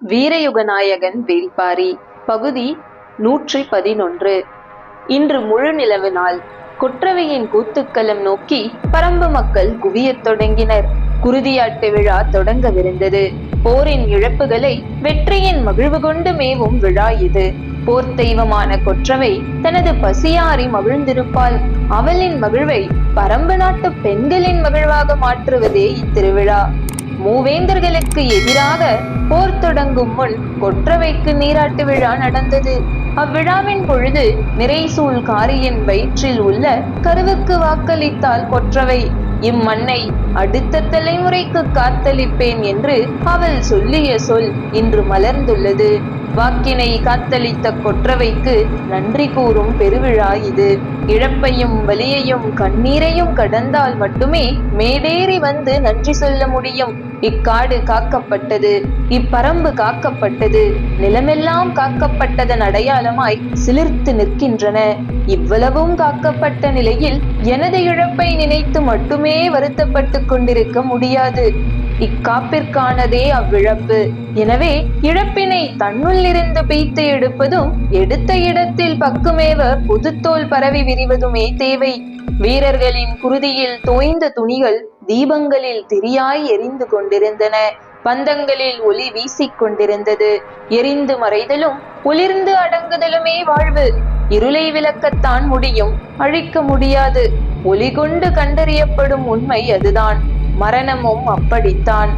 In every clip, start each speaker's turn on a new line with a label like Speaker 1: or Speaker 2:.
Speaker 1: வீரயுகநாயகன் வேள்பாரி பகுதி நூற்றி பதினொன்று இன்று முழு நிலவு நாள். கொற்றவையின் கூத்துக்களம் நோக்கி பரம்பு மக்கள் குவியத் தொடங்கினர். குருதியாட்டு விழா தொடங்கவிருந்தது. போரின் இழப்புகளை வெற்றியின் மகிழ்வு கொண்டு மேவும் விழா இது. போர் தெய்வமான கொற்றவை தனது பசியாரி மகிழ்ந்திருப்பாள். அவளின் மகிழ்வை பரம்பு நாட்டு பெண்களின் மகிழ்வாக மாற்றுவதே இத்திருவிழா. மூவேந்தர்களுக்கு எதிராக போர் தொடங்கும் முன் கொற்றவைக்கு நீராட்டு விழா நடந்தது. அவ்விழாவின் பொழுது நிறைசூல் காரியின் வயிற்றில் உள்ள கருவுக்கு வாக்களித்தால் கொற்றவை. இம்மண்ணை அடுத்த தலைமுறைக்கு காத்தளிப்பேன் என்று அவள் சொல்லிய சொல் இன்று மலர்ந்துள்ளது. வாக்கினை காத்தளித்த கொற்றவைக்கு நன்றி கூறும் பெருவிழா இது. இழப்பையும் வலியையும் கண்ணீரையும் கடந்தால் மட்டுமே மேடேறி வந்து நன்றி சொல்ல முடியும். இக்காடு காக்கப்பட்டது இப்பரம்பு காக்கப்பட்டது நிலமெல்லாம் காக்கப்பட்டதன் அடையாளமாய் சிலிர்த்து நிற்கின்றன. இவ்வளவும் காக்கப்பட்ட நிலையில் எனது இழப்பை நினைத்து மட்டுமே வருத்தப்பட்டு கொண்டிருக்க முடியாது. இக்காப்பிற்கானதே அவ்விழப்பு. எனவே இழப்பினை தன்னுள்ளிருந்து பீத்து எடுப்பதும் எடுத்த இடத்தில் பக்குமேவ புதுத்தோல் பரவி விரிவதுமே தேவை. வீரர்களின் குருதியில் தோய்ந்த துணிகள் தீபங்களில் திரியாய் எரிந்து கொண்டிருந்தன. பந்தங்களில் ஒளி வீசிக் கொண்டிருந்தது. எரிந்து மறைதலும் ஒளிர்ந்து அடங்குதலுமே வாழ்வு. இருளை விளக்கத்தான் முடியும் அழிக்க முடியாது. ஒளி கொண்டு கண்டறியப்படும் உண்மை அதுதான். மரணமும் அப்படித்தான்.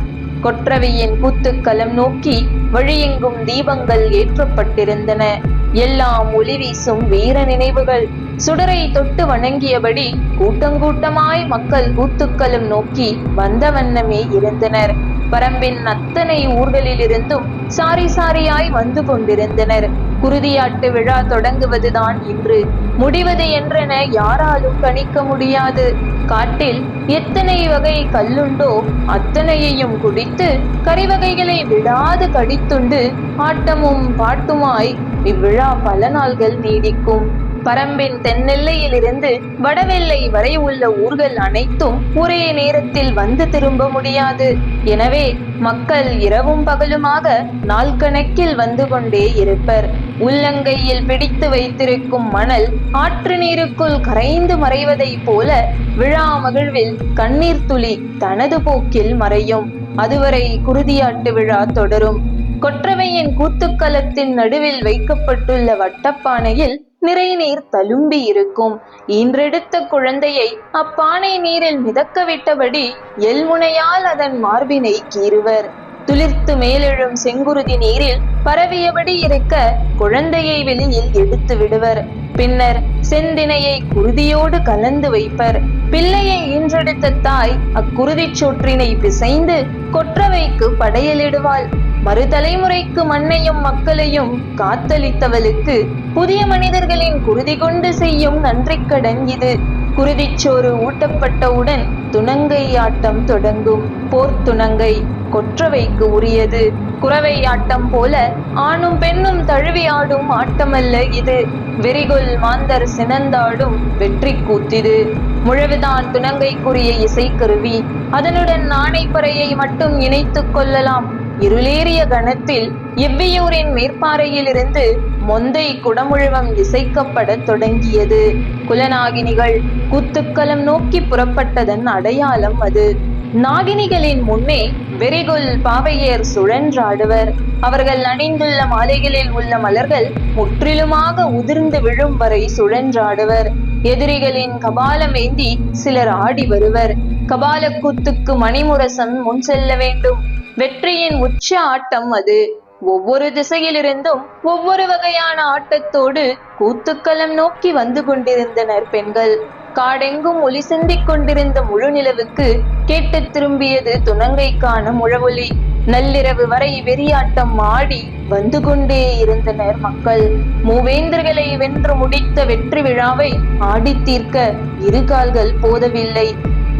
Speaker 1: கொற்றவையின் கூத்துக்களம் நோக்கி வழியெங்கும் தீபங்கள் ஏற்றப்பட்டிருந்தன. எல்லாம் ஒளி வீசும் வீர நினைவுகள். சுடரை தொட்டு வணங்கியபடி கூட்டங்கூட்டமாய் மக்கள் கூத்துக்களும் நோக்கி வந்த வண்ணமே இருந்தனர். பரம்பின் அத்தனை ஊர்களிலிருந்தும் சாரி சாரியாய் வந்து கொண்டிருந்தனர். குருதியாட்டு விழா தொடங்குவதுதான் இன்று. முடிவது என்றென யாராலும் கணிக்க முடியாது. காட்டில் எத்தனை வகை கல்லுண்டோ அத்தனையையும் குடித்து கறிவகைகளை விடாது கடித்துண்டு ஆட்டமும் பாட்டுமாய் இவ்விழா பல நாள்கள் நீடிக்கும். பரம்பின் தென்னெல்லையிலிருந்து வடவெல்லை வரை உள்ள ஊர்கள் அனைத்தும் ஒரே நேரத்தில் வந்து திரும்ப முடியாது. எனவே மக்கள் இரவும் பகலுமாக நாள் கணக்கில் வந்து கொண்டே இருப்பர். உள்ளங்கையில் பிடித்து வைத்திருக்கும் மணல் ஆற்று நீருக்குள் கரைந்து மறைவதைப் போல விழா மகிழ்வில் கண்ணீர் துளி தனது போக்கில் மறையும். அதுவரை குருதியாட்டு விழா தொடரும். கொற்றவையின் கூத்துக்களத்தின் நடுவில் வைக்கப்பட்டுள்ள வட்டப்பானையில் நிறை நீர் தழும்பி இருக்கும். ஈன்றெடுத்த குழந்தையை அப்பானை நீரில் மிதக்க விட்டபடி எல்முனையால் அதன் மார்பினை கீறுவர். துளிர்த்து மேலெழும் செங்குருதி நீரில் பரவியபடி இருக்க குழந்தையை வெளியில் எடுத்து விடுவர். பின்னர் செந்தினையை குருதியோடு கலந்து வைப்பர். பிள்ளையை ஈன்றெடுத்த தாய் அக்குருதிச் சோற்றினை பிசைந்து கொற்றவைக்கு படையலிடுவாள். மறுதலைமுறைக்கு மண்ணையும் மக்களையும் காத்தளித்தவளுக்கு புதிய மனிதர்களின் குருதி கொண்டு செய்யும் நன்றிக்கடன் இது. குருதிச்சோறு ஊட்டப்பட்டவுடன் துணங்கை ஆட்டம் தொடங்கும். போர்த்துணங்கை கொற்றவைக்கு உரியது. குறவை ஆட்டம் போல ஆணும் பெண்ணும் தழுவி ஆடும் ஆட்டமல்ல இது. வெறிகொள் மாந்தர் சினந்தாடும் வெற்றி கூத்திது. முழவுதான் துணங்கைக்குரிய இசைக்கருவி அதனுடன் நாணைப்பறையை மட்டும் இணைத்துக் கொள்ளலாம். இருளேறிய கணத்தில் இவ்வியூரின் மேற்பாறையிலிருந்து மொந்தை குடமுழுவம் இசைக்கப்படத் தொடங்கியது. குலநாகினிகள் கூத்துக்களம் நோக்கி புறப்பட்டதன் அடையாளம் அது. நாகினிகளின் முன்னே வெறிகுல் பாவையர் சுழன்றாடுவர். அவர்கள் அணிந்துள்ள மாலைகளில் உள்ள மலர்கள் முற்றிலுமாக உதிர்ந்து விழும் வரை சுழன்றாடுவர். எதிரிகளின் கபாலம் ஏந்தி சிலர் ஆடி வருவர். கபால கூத்துக்கு மணிமுரசன் முன் செல்ல வேண்டும். வெற்றியின் உச்ச ஆட்டம் அது. ஒவ்வொரு திசையிலிருந்தும் ஒவ்வொரு வகையான ஆட்டத்தோடு கூத்துக்களம் நோக்கி வந்து கொண்டிருந்தனர் பெண்கள். காடெங்கும் ஒளி சிந்திக் கொண்டிருந்த முழு நிலவுக்கு கேட்டு திரும்பியது துணங்கைக்கான முழவொலி நள்ளிரவு வரை வெறியாட்டம் ஆடி வந்து கொண்டே இருந்தனர் மக்கள். மூவேந்தர்களை வென்று முடித்த வெற்றி விழாவை ஆடித் தீர்க்க இரு கால்கள் போதவில்லை.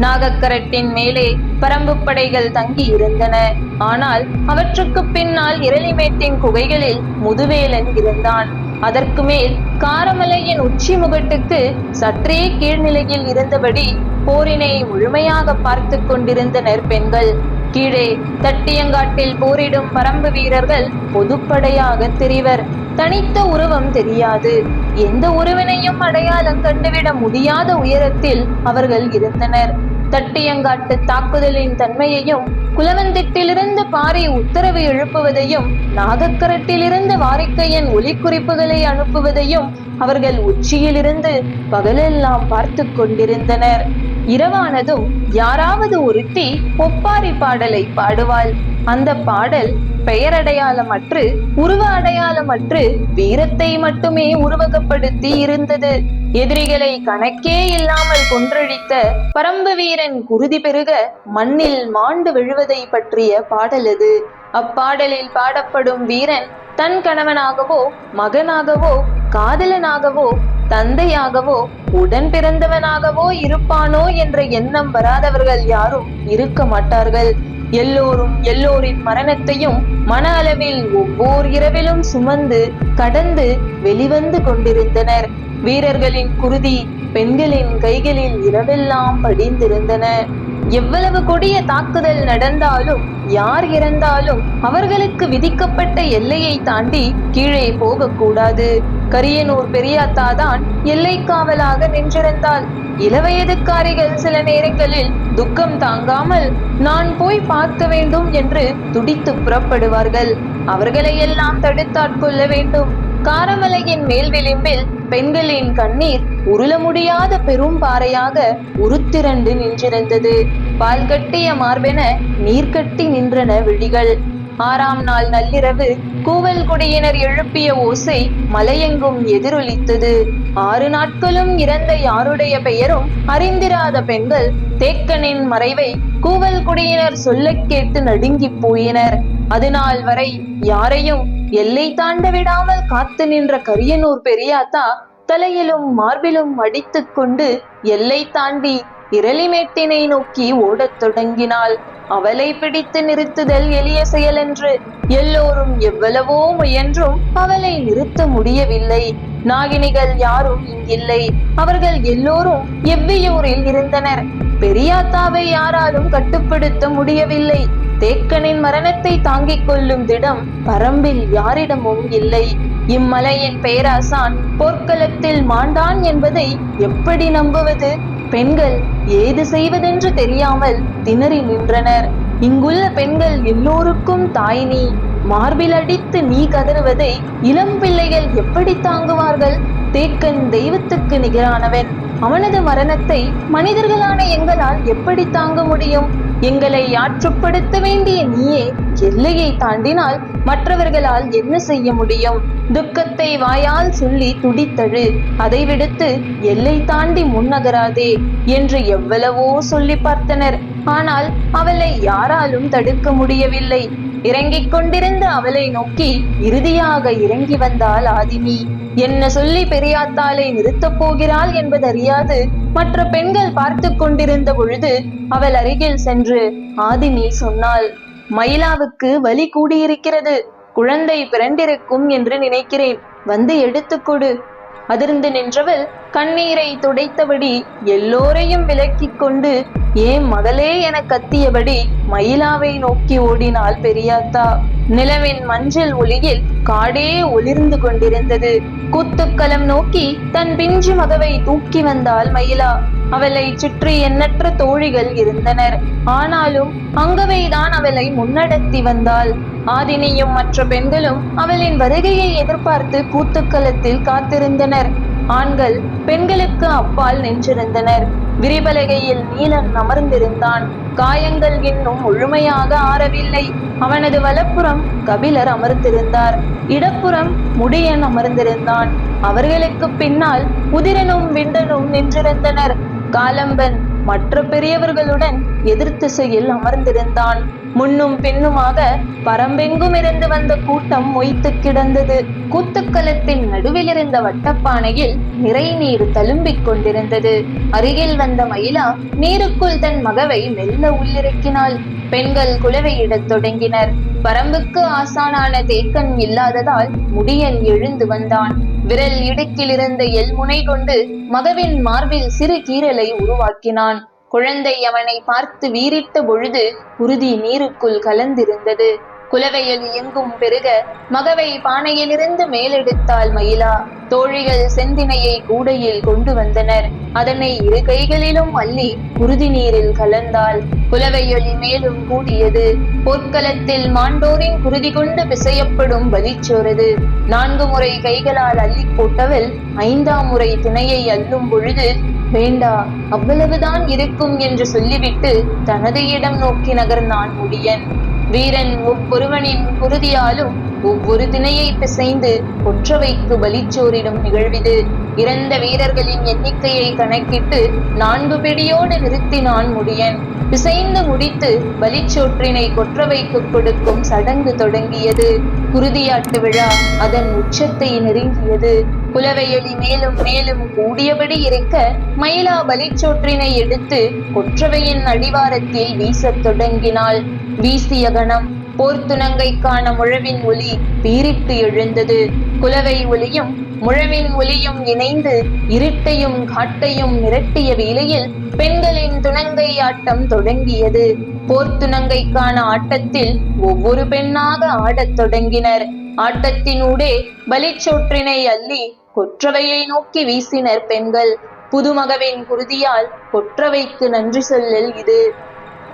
Speaker 1: நாகக்கரட்டின் மேலே பரம்பு படைகள் தங்கி இருந்தன ஆனால் அவற்றுக்கு பின்னால் இரளிமேட்டின் குகைகளில் முதுவேலன் இருந்தான். அதற்கு மேல் காரமலையின் உச்சி முகட்டுக்கு சற்றே கீழ்நிலையில் இருந்தபடி போரினை முழுமையாக பார்த்து கொண்டிருந்தனர் பெண்கள். கீழே தட்டியங்காட்டில் போரிடும் பரம்பு வீரர்கள் பொதுப்படையாக தெரிவர். தனித்த உருவம் தெரியாது. எந்த உருவினையும் அடையாளம் கண்டுவிட முடியாத உயரத்தில் அவர்கள் இருந்தனர். தட்டியங்காட்டு தாக்குதலின் தன்மையையும் குலவந்திட்டிலிருந்து பாரி உத்தரவு எழுப்புவதையும் நாகக்கரட்டிலிருந்து வாரிக்கையன் ஒலிக்குறிப்புகளை அனுப்புவதையும் அவர்கள் உச்சியிலிருந்து பகலெல்லாம் பார்த்து கொண்டிருந்தனர். இரவானதும் யாராவது ஒருத்தி ஒப்பாரி பாடலை பாடுவாள். அந்த பாடல் பெயரடையாளமற்று உருவ அடையாளமற்று வீரத்தை மட்டுமே உருவகப்படுத்தி இருந்தது. எதிரிகளை கணக்கே இல்லாமல் கொன்றழித்த பரம்பு வீரன் குருதி பெருக மண்ணில் மாண்டு விழுவதை பற்றிய பாடல் அது. அப்பாடலில் பாடப்படும் வீரன் தன் கணவனாகவோ மகனாகவோ காதலனாகவோ தந்தையாகவோ உடன் பிறந்தவனாகவோ இருப்பானோ என்ற எண்ணம் வராதவர்கள் யாரும் இருக்க மாட்டார்கள். எல்லோரும் எல்லோரின் மரணத்தையும் மன அளவில் ஒவ்வொரு இரவிலும் சுமந்து கடந்து வெளிவந்து கொண்டிருந்தனர். வீரர்களின் குருதி பெண்களின் கைகளில் இரவெல்லாம் படிந்திருந்தன. எவ்வளவு கொடிய தாக்குதல் நடந்தாலும் யார் இறந்தாலும் அவர்களுக்கு விதிக்கப்பட்ட எல்லையை தாண்டி கீழே போகக்கூடாது. கரியனூர் பெரியாத்தா தான் எல்லை காவலாக நின்றிருந்தாள். இளவயதுக்காரிகள் சில நேரங்களில் துக்கம் தாங்காமல் நான் போய் பார்க்க வேண்டும் என்று துடித்து புறப்படுவார்கள். அவர்களை எல்லாம் தடுத்தாட்கொள்ள வேண்டும். காரமலையின் மேல் விளிம்பில் பெண்களின் கண்ணீர் உருள முடியாத பெரும் பாறையாக உருத்திரண்டு நின்றிருந்தது. பால் கட்டிய மார்பென நீர் கட்டி நின்றன விழிகள். ஆறாம் நாள் நள்ளிரவு கூவல் குடியினர் எழுப்பிய ஓசை மலையெங்கும் எதிரொலித்தது. ஆறு நாட்களும் இறந்த யாருடைய பெயரும் அறிந்திராத பெண்கள் தேக்கனின் மறைவை கூவல் குடியினர் சொல்லக் கேட்டு நடுங்கிப் போயினர். அதுநாள் வரை யாரையும் எல்லை தாண்ட விடாமல் காத்து நின்ற கரியனூர் பெரியாத்தா தலையிலும் மார்பிலும் அடித்துக் கொண்டு எல்லை தாண்டி இரளிமேட்டினை நோக்கி ஓடத் தொடங்கினாள். அவளை பிடித்து நிறுத்துதல் எளிய செயலென்று. எல்லோரும் எவ்வளவோ முயன்றும் அவளை நிறுத்த முடியவில்லை. நாகினிகள் யாரும் இங்கில்லை. அவர்கள் எல்லோரும் எவ்வியூரில் இருந்தனர். பெரியாத்தாவை யாராலும் கட்டுப்படுத்த முடியவில்லை. தேக்கனின் மரணத்தை தாங்கிக் கொள்ளும் திடம் பரம்பில் யாரிடமும் இல்லை. இம்மலையின் பேராசான் போர்க்களத்தில் மாண்டான் என்பதை எப்படி நம்புவது? பெண்கள் ஏது செய்வதென்று தெரியாமல் திணறி நின்றனர். இங்குள்ள பெண்கள் எல்லோருக்கும் தாய் நீ. மார்பில் அடித்து நீ கதறுவதை இளம் பிள்ளைகள் எப்படி தாங்குவார்கள்? தேக்கன் தெய்வத்துக்கு நிகரானவன். அவனது மரணத்தை மனிதர்களான எங்களால் எப்படி தாங்க முடியும்? எங்களை ஆற்றுப்படுத்த வேண்டிய நீயே எல்லையை தாண்டினால் மற்றவர்களால் என்ன செய்ய முடியும்? துக்கத்தை வாயால் சொல்லி துடித்தழு. அதை விடுத்து எல்லை தாண்டி முன்னகராதே என்று எவ்வளவோ சொல்லி பார்த்தனர். ஆனால் அவளை யாராலும் தடுக்க முடியவில்லை. இறங்கிக் கொண்டிருந்த அவளை நோக்கி இறுதியாக இறங்கி வந்தாள் ஆதினி என்ன சொல்லி பெரியாத்தாளை நிறுத்தப் போகிறாள் என்பதறியாது. மற்ற பெண்கள் பார்த்து கொண்டிருந்த பொழுது அவள் அருகில் சென்று ஆதினி சொன்னாள் மயிலாவுக்கு வலி கூடியிருக்கிறது. குழந்தை பிறண்டிருக்கும் என்று நினைக்கிறேன். வந்து எடுத்துக்கொடு அதிர்ந்து நின்றவள் கண்ணீரை துடைத்தபடி எல்லோரையும் விலக்கிக் கொண்டு ஏன் மகளே என கத்தியபடி மயிலாவை நோக்கி ஓடினாள் பெரியாத்தா. நிலவின் மஞ்சள் ஒளியில் காடே ஒளிர்ந்து கொண்டிருந்தது. கூத்துக்களம் நோக்கி தன் பிஞ்சு மகவை தூக்கி வந்தாள் மயிலா. அவளை சுற்றி எண்ணற்ற தோழிகள் இருந்தனர். ஆனாலும் அங்கவைதான் அவளை முன்னடத்தி வந்தாள். ஆதினியும் மற்ற பெண்களும் அவளின் வருகையை எதிர்பார்த்து கூத்துக்களத்தில் காத்திருந்தனர். ஆண்கள் பெண்களுக்கு அப்பால் நின்றிருந்தனர். விரிபலகையில் நீலன் அமர்ந்திருந்தான். காயங்கள் இன்னும் முழுமையாக ஆறவில்லை. அவனது வலப்புறம் கபிலர் அமர்ந்திருந்தார். இடப்புறம் முடியன் அமர்ந்திருந்தான். அவர்களுக்கு பின்னால் உதிரனும் விண்டனும் நின்றிருந்தனர். காலம்பன் மற்ற பெரியவர்களுடன் எதிர்த்திசையில் அமர்ந்திருந்தான். முன்னும் பின்னுமாக பரம்பெங்கும் இருந்து வந்த கூட்டம் மொய்த்து கிடந்தது. கூத்துக்களத்தின் நடுவில் இருந்த வட்டப்பானையில் நிறை நீர் தழும்பிக் கொண்டிருந்தது. அருகில் வந்த மயிலா நீருக்குள் தன் மகவை மெல்ல உள்ளிறக்கினாள். பெண்கள் குலவையிடத் தொடங்கினர். பரம்புக்கு ஆசானான தேக்கன் இல்லாததால் முடியன் எழுந்து வந்தான். விரல் இடுக்கில் இருந்த எல்முனை கொண்டு மகவின் மார்பில் சிறு கீறலை உருவாக்கினான். குழந்தை அவனை பார்த்து வீறிட்ட பொழுது உறுதி நீருக்குள் கலந்திருந்தது. குலவையில் எங்கும் பெருக மகவை பானையிலிருந்து மேலெடுத்தாள் மயிலா. தோழிகள் செந்தினையை கூடையில் கொண்டு வந்தனர். அதனை இரு கைகளிலும் அள்ளி குருதி நீரில் கலந்தாள். குலவையொலி மேலும் கூடியது. போர்க்களத்தில் மாண்டோரின் குருதி கொண்டு பிசையப்படும் பலிச்சோரது நான்கு முறை கைகளால் அள்ளி போட்டவள் ஐந்தாம் முறை திணையை அள்ளும் பொழுது வேண்டா அவ்வளவுதான் இருக்கும் என்று சொல்லிவிட்டு தனது இடம் நோக்கி நகர்ந்தான் முடியன். வீரன் ஒவ்வொருவனின் குருதியாலும் ஒவ்வொரு திணையை பிசைந்து கொற்றவைக்கு பலிச்சோரிடும் நிகழ்விது. இறந்த வீரர்களின் எண்ணிக்கையை கணக்கிட்டு நான்கு பிடியோடு நிறுத்தினான் முடியன். பிசைந்து முடித்து பலிச்சோற்றினை கொற்றவைக்கு கொடுக்கும் சடங்கு தொடங்கியது. குருதியாட்டு விழா அதன் உச்சத்தை நெருங்கியது. குலவையடி மேலும் மேலும் கூடியபடி இருக்க மயிலா பலிச்சோற்றினை எடுத்து கொற்றவையின் அடிவாரத்தில் வீசத் தொடங்கினாள். வீசிய கணம் போர்த்துணங்கைக்கான முழவின் ஒலி பீரிட்டு எழுந்தது. குலவை ஒலியும் முழவின் ஒலியும் இணைந்து இருட்டையும் காட்டையும் மிரட்டிய வேளையில் பெண்களின் துணங்கை ஆட்டம் தொடங்கியது. போர்த்துணங்கைக்கான ஆட்டத்தில் ஒவ்வொரு பெண்ணாக ஆடத் தொடங்கினர். ஆட்டத்தினூடே பலிச்சோற்றினை அள்ளி கொற்றவையை நோக்கி வீசினர் பெண்கள். புதுமகவின் குருதியால் கொற்றவைக்கு நன்றி சொல்லல் இது.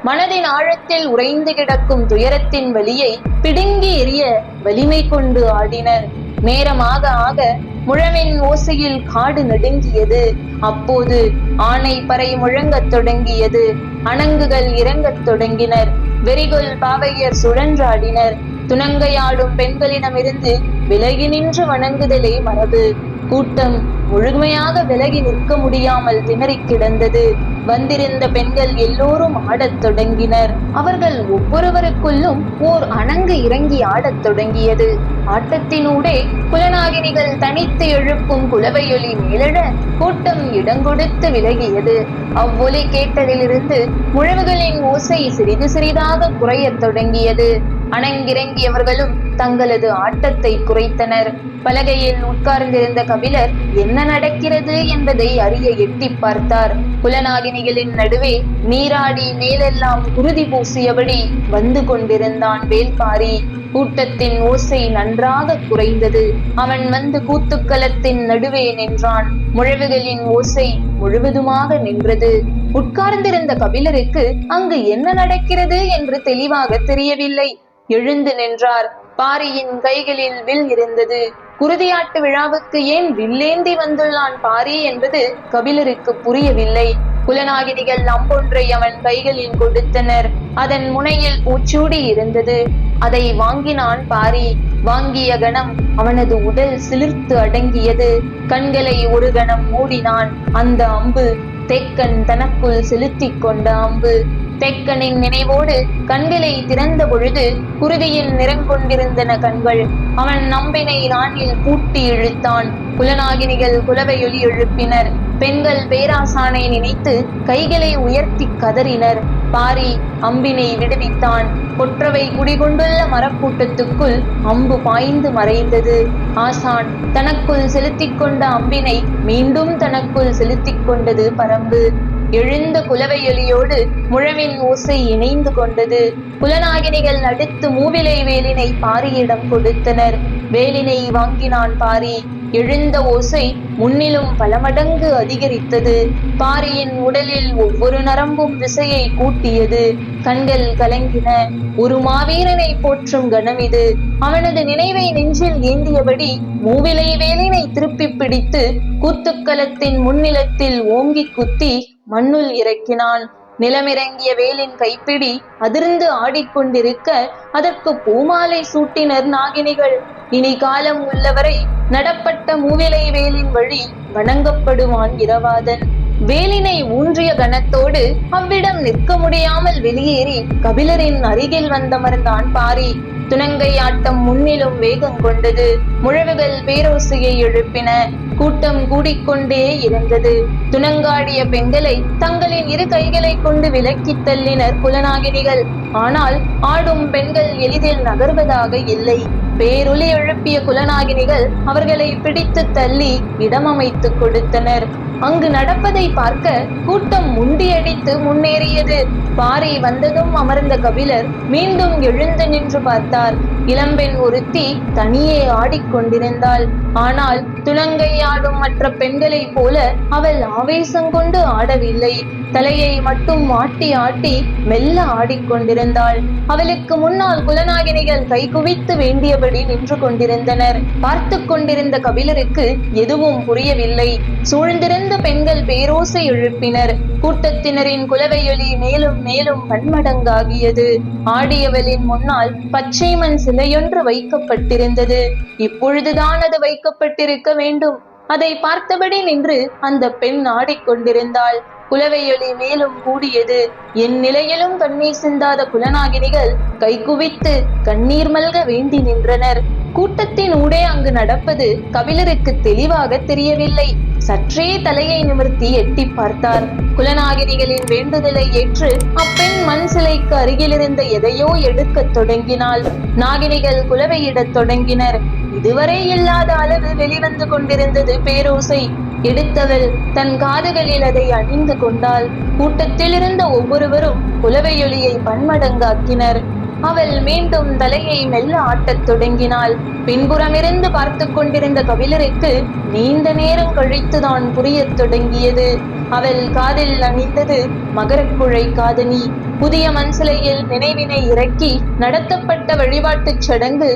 Speaker 1: மனதின் ஆழத்தில் உறைந்து கிடக்கும் துயரத்தின் வலியை பிடுங்கி எறிய வலிமை கொண்டு ஆடினர். நேரமாக ஆக முழவின் ஓசையில் காடு நடுங்கியது. அப்போது ஆனை பறை முழங்கத் தொடங்கியது. அணங்குகள் இறங்கத் தொடங்கினர். வெறிகொல் பாவையர் சுழன்றாடினர். துணங்கையாடும் பெண்களிடமிருந்து விலகி நின்று வணங்குதலே மரபு. கூட்டம் முழுமையாக விலகி நிற்க முடியாமல் திணறி கிடந்தது. வந்திருந்த பெண்கள் எல்லோரும் ஆடத் தொடங்கினர். அவர்கள் ஒவ்வொருவருக்குள்ளும் ஓர் அணங்கு இறங்கி ஆடத் தொடங்கியது. ஆட்டத்தினூடே குலநாகினிகள் தனித்து எழுப்பும் குலவையொலி மேலிட கூட்டம் இடங்கொடுத்து விலகியது. அவ்வொலி கேட்டதிலிருந்து முழவுகளின் ஓசை சிறிது சிறிதாக குறையத் தொடங்கியது. அணங்கிறங்கியவர்களும் தங்களது ஆட்டத்தை குறைத்தனர். பலகையில் உட்கார்ந்திருந்த கபிலர் என்ன நடக்கிறது? என்பதை அறிய எட்டி பார்த்தார். குலநாகினிகளின் நடுவே நீராடி மேலெல்லாம் குருதி பூசியபடி வந்து கொண்டிருந்தான் வேல்பாரி. கூட்டத்தின் ஓசை நன்றாக குறைந்தது. அவன் வந்து கூத்துக்களத்தின் நடுவே நின்றான். முழவுகளின் ஓசை முழுவதுமாக நின்றது. உட்கார்ந்திருந்த கபிலருக்கு அங்கு என்ன நடக்கிறது? என்று தெளிவாக தெரியவில்லை. எழுந்து நின்றார். பாரியின் கைகளில் வில் இருந்தது. குருதியாட்டு விழாவுக்கு ஏன் வில்லேந்தி வந்துள்ளான் பாரி என்பது கபிலருக்கு புரியவில்லை. குலநாகினிகள் அம்பொன்றை அவன் கைகளில் கொடுத்தனர். அதன் முனையில் பூச்சூடி இருந்தது. அதை வாங்கினான் பாரி. வாங்கிய கணம் அவனது உடல் சிலிர்த்து அடங்கியது. கண்களை ஒரு கணம் மூடினான். அந்த அம்பு தெக்கன் தனக்குள் செலுத்திக் கொண்ட அம்பு. தெக்கனின் நினைவோடு கண்களை திறந்த பொழுது குருதியின் நிறங்கொண்டிருந்தன கண்கள். அவன் நம்பினை ராணில் பூட்டி இழுத்தான். குலநாகினிகள் குலவையொலி எழுப்பினர். பெண்கள் பேராசானை நினைத்து கைகளை உயர்த்தி கதறினர். பாரி அம்பினை விடுவித்தான். கொற்றவை குடிகொண்டுள்ள மரக்கூட்டத்துக்குள் அம்பு பாய்ந்து மறைந்தது. ஆசான் தனக்குள் செலுத்திக் கொண்ட அம்பினை மீண்டும் தனக்குள் செலுத்திக் கொண்டது பரம்பு. எழுந்த குலவையொலியோடு முழவின் ஓசை இணைந்து கொண்டது. புலநாயினிகள் அடுத்து மூவிலை வேலினை பாரியிடம் கொடுத்தனர். வேலினை வாங்கினான் பாரி. எழுந்த ஓசை முன்னிலும் பல மடங்கு அதிகரித்தது. பாரியின் உடலில் ஒவ்வொரு நரம்பும் விசையை கூட்டியது. கண்கள் கலங்கின. ஒரு மாவீரனை போற்றும் கணம் இது. அவனது நினைவை நெஞ்சில் ஏந்தியபடி மூவிலை வேலினை திருப்பி பிடித்து கூத்துக்களத்தின் முன்னிலத்தில் ஓங்கி குத்தி மண்ணுள் இறக்கினான். நிலமிறங்கிய வேலின் கைப்பிடி அதிர்ந்து ஆடிக்கொண்டிருக்க அதற்கு பூமாலை சூட்டினர் நாகினிகள். இனி காலம் உள்ளவரை நடப்பட்ட மூவிலை வேலின் வழி வணங்கப்படுவான் இரவாதன். வேலினை ஊன்றிய கணத்தோடு அவ்விடம் நிற்க முடியாமல் வெளியேறி கபிலரின் அருகில் வந்தமர்ந்தான் பாரி துணங்கை ஆட்டம் முன்னிலும் வேகம் கொண்டது. முழவுகள் பேரோசையை எழுப்பின. கூட்டம் கூடிக்கொண்டே இருந்தது. துணங்காடிய பெண்களை தங்களின் இரு கைகளை கொண்டு விலக்கி தள்ளினர் புலனாகினிகள். ஆனால் ஆடும் பெண்கள் எளிதில் நகர்வதாக இல்லை. பேரொலி எழுப்பிய குலநாகினிகள் அவர்களை பிடித்து தள்ளி இடமமைத்து கொடுத்தனர். அங்கு நடப்பதை பார்க்க கூட்டம் முண்டியடித்து முன்னேறியது. பாரி வந்ததும் அமர்ந்த கபிலர் மீண்டும் எழுந்து நின்று பார்த்தார். இளம்பெண் ஒருத்தி தனியே ஆடிக்கொண்டிருந்தாள். ஆனால் துலங்கை ஆடும் மற்ற பெண்களைப் போல அவள் ஆவேசம் கொண்டு ஆடவில்லை. தலையை மட்டும் ஆட்டி ஆட்டி மெல்ல ஆடிக்கொண்டிருந்தாள். அவளுக்கு முன்னால் குலநாகினிகள் கைகுவித்து வேண்டியபடி நின்று கொண்டிருந்தனர். பார்த்து கொண்டிருந்த கபிலருக்கு எதுவும் புரியவில்லை. சூழ்ந்திருந்த பெண்கள் பேரோசை எழுப்பினர். கூட்டத்தினரின் குலவையொலி மேலும் மேலும் பன்மடங்காகியது. ஆடியவளின் முன்னால் பச்சைமன் சிலையொன்று வைக்கப்பட்டிருந்தது. இப்பொழுதுதான் அது வைக்கப்பட்டிருக்க வேண்டும். அதை பார்த்தபடி நின்று அந்த பெண் ஆடிக்கொண்டிருந்தாள். குலவையொளி மேலும் கூடியது. என் நிலையிலும் கண்ணீர் சிந்தாத குலநாகினிகள் கைகுவித்து கண்ணீர் மல்க வேண்டி நின்றனர். கூட்டத்தின் ஊடே அங்கு நடப்பது கபிலருக்கு தெளிவாக தெரியவில்லை. சற்றே தலையை நிமிர்த்தி எட்டி பார்த்தார். குலநாகினிகளின் வேண்டுதலை ஏற்று அப்பெண் மண் சிலைக்கு அருகிலிருந்த எதையோ எடுக்கத் தொடங்கினாள். நாகினிகள் குலவையிடத் தொடங்கினர். இதுவரை இல்லாத அளவு வெளிவந்து கொண்டிருந்தது பேரோசை. எடுத்தவள் தன் காதுகளில் அதை அணிந்து கொண்டால் கூட்டத்தில் இருந்த ஒவ்வொருவரும் குலவையொலியை பன்மடங்காக்கினர். அவள் மீண்டும் தலையை மெல்ல ஆட்டத் தொடங்கினாள். பின்புறமிருந்து பார்த்து கொண்டிருந்த கபிலருக்கு நீண்ட நேரம் கழித்துதான் புரியத் தொடங்கியது. அவள் காதில் அணிந்தது மகரக்குழை காதணி. புதிய மண்சிலையில் நினைவினை இறக்கி நடத்தப்பட்ட வழிபாட்டுச் சடங்கு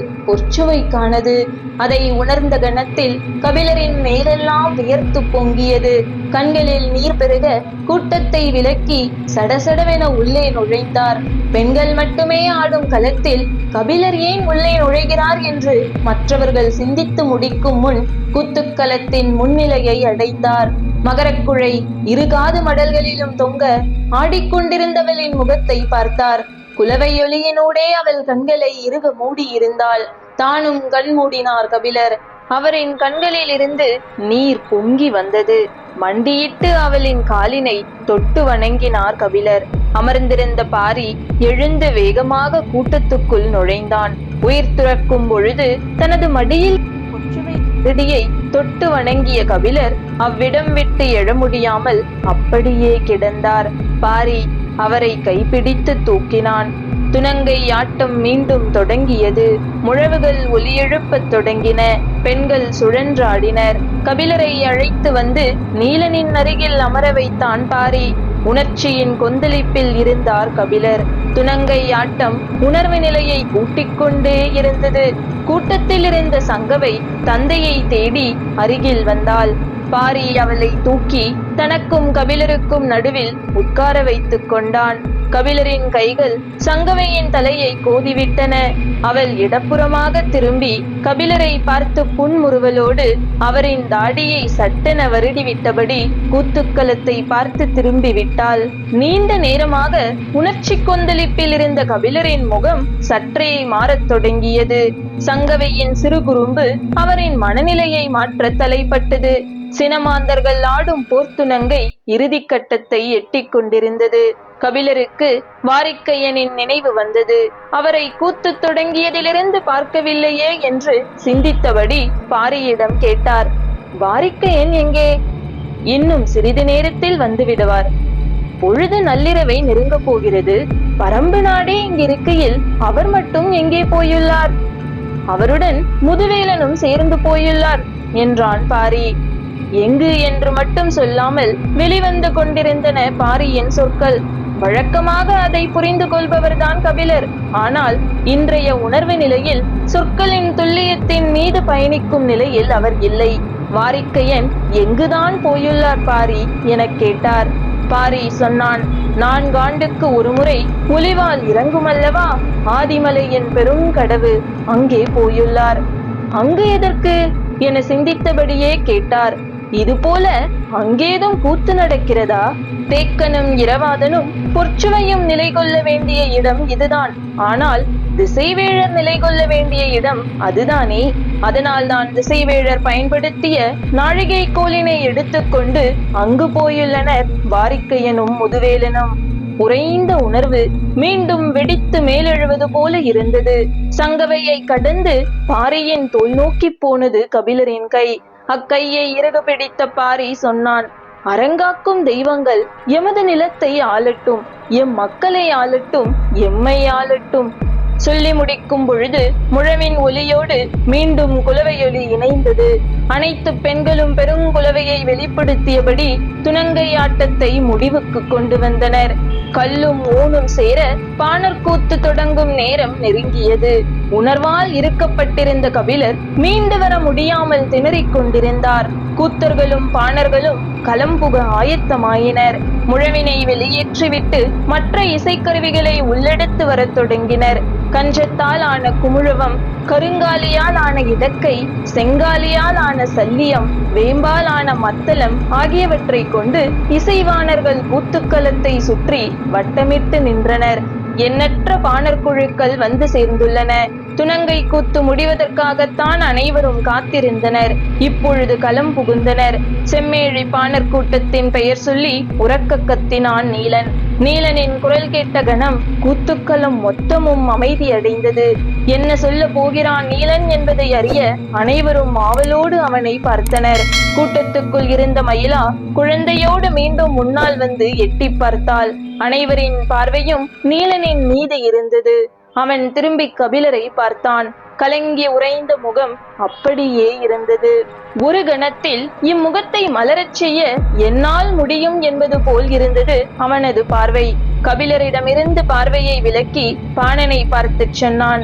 Speaker 1: காணது. அதை உணர்ந்த கணத்தில் கபிலரின் மேலெல்லாம் வியர்த்து பொங்கியது. கண்களில் நீர் பெருக கூட்டத்தை விலக்கி சடசடவென உள்ளே நுழைந்தார். பெண்கள் மட்டுமே ஆடும் களத்தில் கபிலர் ஏன் உள்ளே நுழைகிறார் என்று மற்றவர்கள் சிந்தித்து முடிக்கும் முன் கூத்துக்களத்தின் முன்னிலையை அடைந்தார். மகரக்குழை இரு காது மடல்களிலும் தொங்க ஆடிக்கொண்டிருந்தவளின் முகத்தை பார்த்தார். குலவையொலியினூடே அவள் கண்களை இறுக மூடியிருந்தாள். தானும் கண் மூடினார் கபிலர். அவரின் கண்களில் இருந்து நீர் பொங்கி வந்தது. மண்டியிட்டு அவளின் காலினை தொட்டு வணங்கினார் கபிலர். அமர்ந்திருந்த பாரி எழுந்து வேகமாக கூட்டத்துக்குள் நுழைந்தான். உயிர் துறக்கும் பொழுது தனது மடியில் கொச்சுவை திருடியை தொட்டு வணங்கிய கபிலர் அவ்விடம் விட்டு எழ முடியாமல் அப்படியே கிடந்தார். பாரி அவரை கைப்பிடித்து தூக்கினான். துணங்கை ஆட்டம் மீண்டும் தொடங்கியது. முழவுகள் ஒலியெழுப்பத் தொடங்கின. பெண்கள் சுழன்றாடினர். கபிலரை அழைத்து வந்து நீலனின் அருகில் அமர வைத்தான் பாரி. உணர்ச்சியின் கொந்தளிப்பில் இருந்தார் கபிலர். துணங்கை ஆட்டம் உணர்வு நிலையை கூட்டிக் கொண்டே இருந்தது. கூட்டத்தில் இருந்த சங்கவை தந்தையை தேடி அருகில் வந்தாள். பாரி அவளை தூக்கி தனக்கும் கபிலருக்கும் நடுவில் உட்கார வைத்துக் கொண்டான். கபிலரின் கைகள் சங்கவையின் தலையை கோதிவிட்டன. அவள் இடப்புறமாக திரும்பி கபிலரை பார்த்து புன்முறுவலோடு அவரின் தாடியை சட்டென வருடிவிட்டபடி கூத்துக்களத்தை பார்த்து திரும்பி விட்டாள் நீண்ட நேரமாக உணர்ச்சி கொந்தளிப்பில் இருந்த கபிலரின் முகம் சற்றே மாறத் தொடங்கியது. சங்கவையின் சிறு குறும்பு அவரின் மனநிலையை மாற்ற தலைப்பட்டது. சினமாந்தர்கள் ஆடும் போர்த்துணங்கை இறுதி கட்டத்தை எட்டிக் கொண்டிருந்தது. கபிலருக்கு வாரிக்கையனின் நினைவு வந்தது. அவரை கூத்து தொடங்கியதிலிருந்து பார்க்கவில்லையே என்று சிந்தித்தபடி பாரியிடம் கேட்டார். வாரிக்கையன் எங்கே? இன்னும் சிறிது நேரத்தில் வந்து விடுவார். பொழுது நள்ளிரவை நெருங்கப் போகிறது. பரம்பு நாடே இங்கிருக்கையில் அவர் மட்டும் எங்கே போயுள்ளார்? அவருடன் முதுவேலனும் சேர்ந்து போயுள்ளார் என்றான் பாரி. எங்கு என்று மட்டும் சொல்லாமல் வெளிவந்து கொண்டிருந்தன பாரியின் சொற்கள். வழக்கமாக அதை புரிந்து கொள்பவர்தான் கபிலர். ஆனால் இன்றைய உணர்வு நிலையில் சொற்களின் துல்லியத்தின் மீது பயணிக்கும் நிலையில் அவர் இல்லை. வாரிக்கையன் எங்குதான் போயுள்ளார் பாரி எனக் கேட்டார். பாரி சொன்னான் நான்காண்டுக்கு ஒருமுறை புலிவால் இறங்குமல்லவா? ஆதிமலையின் பெரும் கடவு அங்கே போயுள்ளார். அங்கு எதற்கு? என சிந்தித்தபடியே கேட்டார். இதுபோல அங்கேதும் கூத்து நடக்கிறதா? தேக்கனும் இரவாதனும் பொற்சுவையும் நிலை கொள்ள வேண்டிய இடம் இதுதான். ஆனால் திசைவேழர் நிலை கொள்ள வேண்டிய இடம் அதுதானே. அதனால் தான் திசைவேழர் பயன்படுத்திய நாழிகை கோலினை எடுத்துக்கொண்டு அங்கு போயுள்ளனர் வாரிக்கையனும் முதுவேலனும். உறைந்த உணர்வு மீண்டும் வெடித்து மேலெழுவது போல இருந்தது. சங்கவையை கடந்து பாரியின் தோல் நோக்கி போனது கபிலரின் கை. அக்கையை இறகு பிடித்த பாரி சொன்னான் அரங்காக்கும் தெய்வங்கள் எமது நிலத்தை ஆளட்டும் எம் மக்களை ஆளட்டும் எம்மை ஆளட்டும். சொல்லி முடிக்கும் பொழுது முழவின் ஒலியோடு மீண்டும் குலவையொலி இணைந்தது. அனைத்து பெண்களும் பெருங்குலவையை வெளிப்படுத்தியபடி துணங்கை ஆட்டத்தை முடிவுக்கு கொண்டு வந்தனர். கல்லும் ஊனும் சேர பாணர் கூத்து தொடங்கும் நேரம் நெருங்கியது. உணர்வால் இருக்கப்பட்டிருந்த கபிலர் மீண்டு வர முடியாமல் திணறிக் கொண்டிருந்தார். கூத்தர்களும் பாணர்களும் களம்புக ஆயத்தமாயினர். முழவினை வெளியேற்றிவிட்டு மற்ற இசைக்கருவிகளை உள்ளெடுத்து வரத் தொடங்கினர். கஞ்சத்தால் ஆன குமுழவம் கருங்காலியால் ஆன இடக்கை செங்காலியால் ஆன சல்லியம் வேம்பால் ஆன மத்தளம் ஆகியவற்றை கொண்டு இசைவாணர்கள் கூத்துக்களத்தை சுற்றி வட்டமிட்டு நின்றனர். எண்ணற்ற பாணர் குழுக்கள் வந்து சேர்ந்துள்ளன. துணங்கை கூத்து முடிவதற்காகத்தான் அனைவரும் காத்திருந்தனர். இப்பொழுது களம் புகுந்தனர். செம்மேழி பாணர் கூட்டத்தின் பெயர் சொல்லி உறக்க கத்தினான் நீலன். நீலனின் குரல் கேட்ட கணம் கூத்துக்களம் மொத்தமும் அமைதி அடைந்தது. என்ன சொல்ல போகிறான் நீலன் என்பதை அறிய அனைவரும் ஆவலோடு அவனை பார்த்தனர். கூட்டத்துக்குள் இருந்த மயிலா குழந்தையோடு மீண்டும் முன்னால் வந்து எட்டி பார்த்தாள். அனைவரின் பார்வையும் நீலனின் மீது இருந்தது. அவன் திரும்பி கபிலரை பார்த்தான். கலங்கி உறைந்த முகம் அப்படியே இருந்தது. ஒரு கணத்தில் இம்முகத்தை மலரச் செய்ய என்னால் முடியும் என்பது போல் இருந்தது அவனது பார்வை. கபிலரிடமிருந்து பார்வையை விலக்கி பாணனை பார்த்துச் சொன்னான்.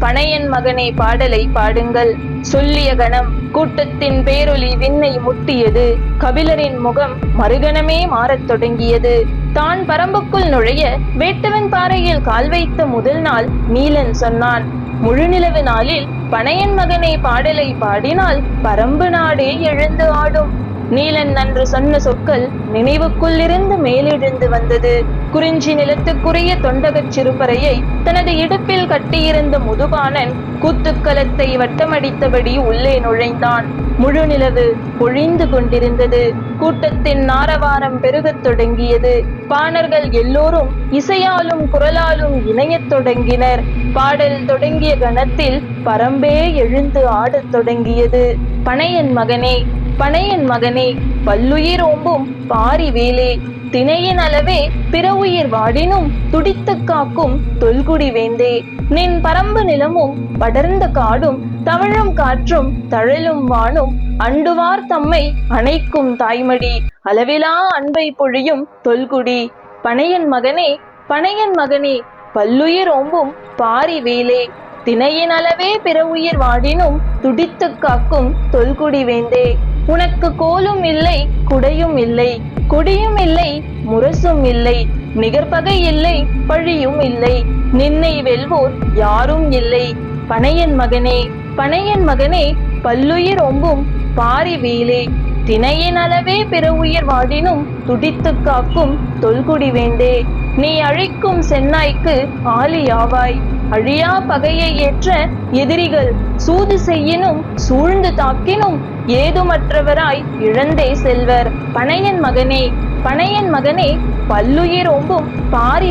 Speaker 1: பனையன் மகனே பாடலை பாடுங்கள். சொல்லிய கணம் கூட்டத்தின் பேரொலி விண்ணை முட்டியது. கபிலரின் முகம் மறுகணமே மாறத் தொடங்கியது. தான் பரம்புக்குள் நுழைய வேட்டுவன் பாறையில் கால் வைத்த முதல் நாள் நீலன் சொன்னான். முழுநிலவு நாளில் பனையன் மகனை பாடலை பாடினால் பரம்பு நாடே எழுந்து ஆடும். நீலன் அன்று சொன்ன சொற்கள் நினைவுக்குள்ளிருந்து மேலெழுந்து வந்தது. குறிஞ்சி நிலத்துக்குரிய தொண்டகச் சிறுபறையை தனது இடுப்பில் கட்டியிருந்த முதுபானன் கூத்துக்களத்தை வட்டமடித்தபடி உள்ளே நுழைந்தான். முழு நிலவு பொழிந்து கொண்டிருந்தது. கூட்டத்தின் நாரவாரம் பெருகத் தொடங்கியது. பாணர்கள் எல்லோரும் இசையாலும் குரலாலும் இணையத் தொடங்கினர். பாடல் தொடங்கிய கணத்தில் பரம்பே எழுந்து ஆடத் தொடங்கியது. பனையன் மகனே பனையன் மகனே பல்லுயிர் ஓம்பும் பாரி வேலே. திணையின் அளவே பிற உயிர் வாடினும் துடித்து காக்கும் தொல்குடி வேந்தே. நின் பரம்பு நிலமும் படர்ந்த காடும் தவழும் காற்றும் தழலும் வானும் அண்டுவார் தம்மை அணைக்கும் தாய்மடி. அளவிலா அன்பை பொழியும் தொல்குடி. பனையன் மகனே பனையன் மகனே பல்லுயிர் ஓம்பும் பாரி வேலே. தினையின் அளவே பிற உயிர் வாடினும் துடித்துக் காக்கும் தொல்குடி வேந்தே. உனக்கு கோலும் இல்லை குடையும் இல்லை. கொடியும் இல்லை முரசும் இல்லை. நிகர்பகை இல்லை பழியும் இல்லை. நின்னை வெல்வோர் யாரும் இல்லை. பனையன் மகனே பனையன் மகனே பல்லுயிர் ஒம்பும் பாரி வேலே தினையின் அளவே பிற உயிர் வாடினும் துடித்து காக்கும் தொல்குடி வேண்டே நீ அழிக்கும் சென்னாய்க்கு ஆலியாவாய் அழியா பகையை ஏற்ற எதிரிகள் சூது செய்யினும் சூழ்ந்து தாக்கினும் ஏதுமற்றவராய் இழந்தே செல்வர். பனையன் மகனே பனையன் மகனே பல்லுயிர் ஓம்பும் பாரி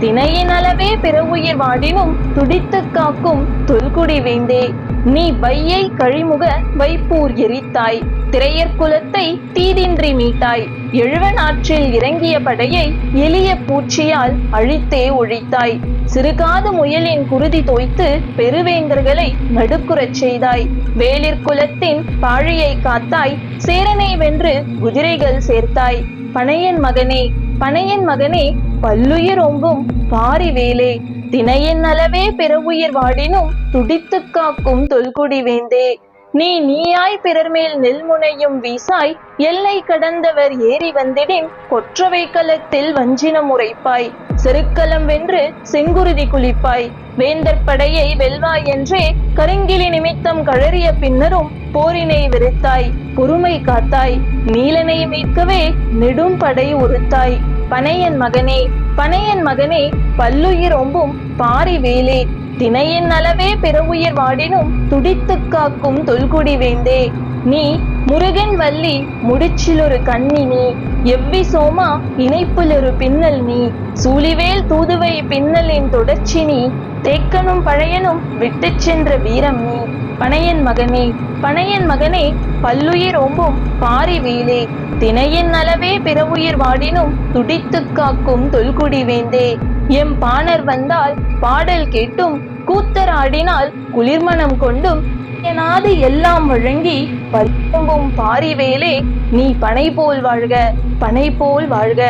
Speaker 1: தினையின் அளவே பிறவுயிர் வாடினும் துடித்துக் காக்கும் தொல்குடி வேந்தே. நீ வையை கழிமுக வைப்பூர் எரித்தாய். திரையர் குலத்தை தீதின்றி மீட்டாய். எழுவன் ஆற்றில் இறங்கிய படையை எளிய பூச்சியால் அழித்தே ஒழித்தாய். சிறுகாது முயலின் குருதி தோய்த்து பெருவேந்தர்களை நடுக்குறச் செய்தாய். வேளிர் குலத்தின் பாழியை காத்தாய். சேரனை வென்று குதிரைகள் சேர்த்தாய். பனையன் மகனே பனையன் மகனே பல்லுயிர் ஓம்பும் பாரி வேலே. திணையின் அளவே பிறவுயிர் வாடினும் துடித்துக் காக்கும் தொல்குடி வேந்தே. நீ நீயாய் பிறர் மேல் நெல்முனையும் வீசாய் எல்லை கடந்தவர் ஏறி வந்திடின் கொற்றவை களத்தில் வஞ்சினம் உரைப்பாய் சிறுக்கலம் வென்று செங்குருதி குளிப்பாய். வேந்தர் படையை வெல்வாய் என்றே கருங்கிலி நிமித்தம் கழறிய பின்னரும் போரினை வெறுத்தாய். பொறுமை காத்தாய். நீலனை மீட்கவே நெடும் படை உறுத்தாய். பனையன் மகனே பனையன் மகனே பல்லுயிர் ஒம்பும் பாரி வேலே. தினையின் அளவே பிற வாடினும் துடித்துக் காக்கும் தொல்குடி வேந்தே. நீ முருகன் வள்ளி முடிச்சிலொரு கண்ணி நீ.
Speaker 2: எவ்வி சோமா இணைப்பிலொரு பின்னல் நீ. சூழிவேல் தூதுவை பின்னலின் தொடர்ச்சி நீ. தேக்கனும் பழையனும் விட்டுச் சென்ற வீரம் நீ. பனையன் மகனே பனையன் மகனே பல்லுயிர் ஓம்பும் பாரி வீலே தினையின் அளவே பிறவுயிர் வாடினும் துடித்துக் காக்கும் தொல்குடி வேந்தே. எம் பாணர் வந்தால் பாடல் கேட்டும் கூத்தர் ஆடினால் குளிர்மணம் கொண்டும் பயனாது எல்லாம் வழங்கி பல்பொங்கும் பாரிவேலே நீ பனை போல் வாழ்க பனை போல் வாழ்க.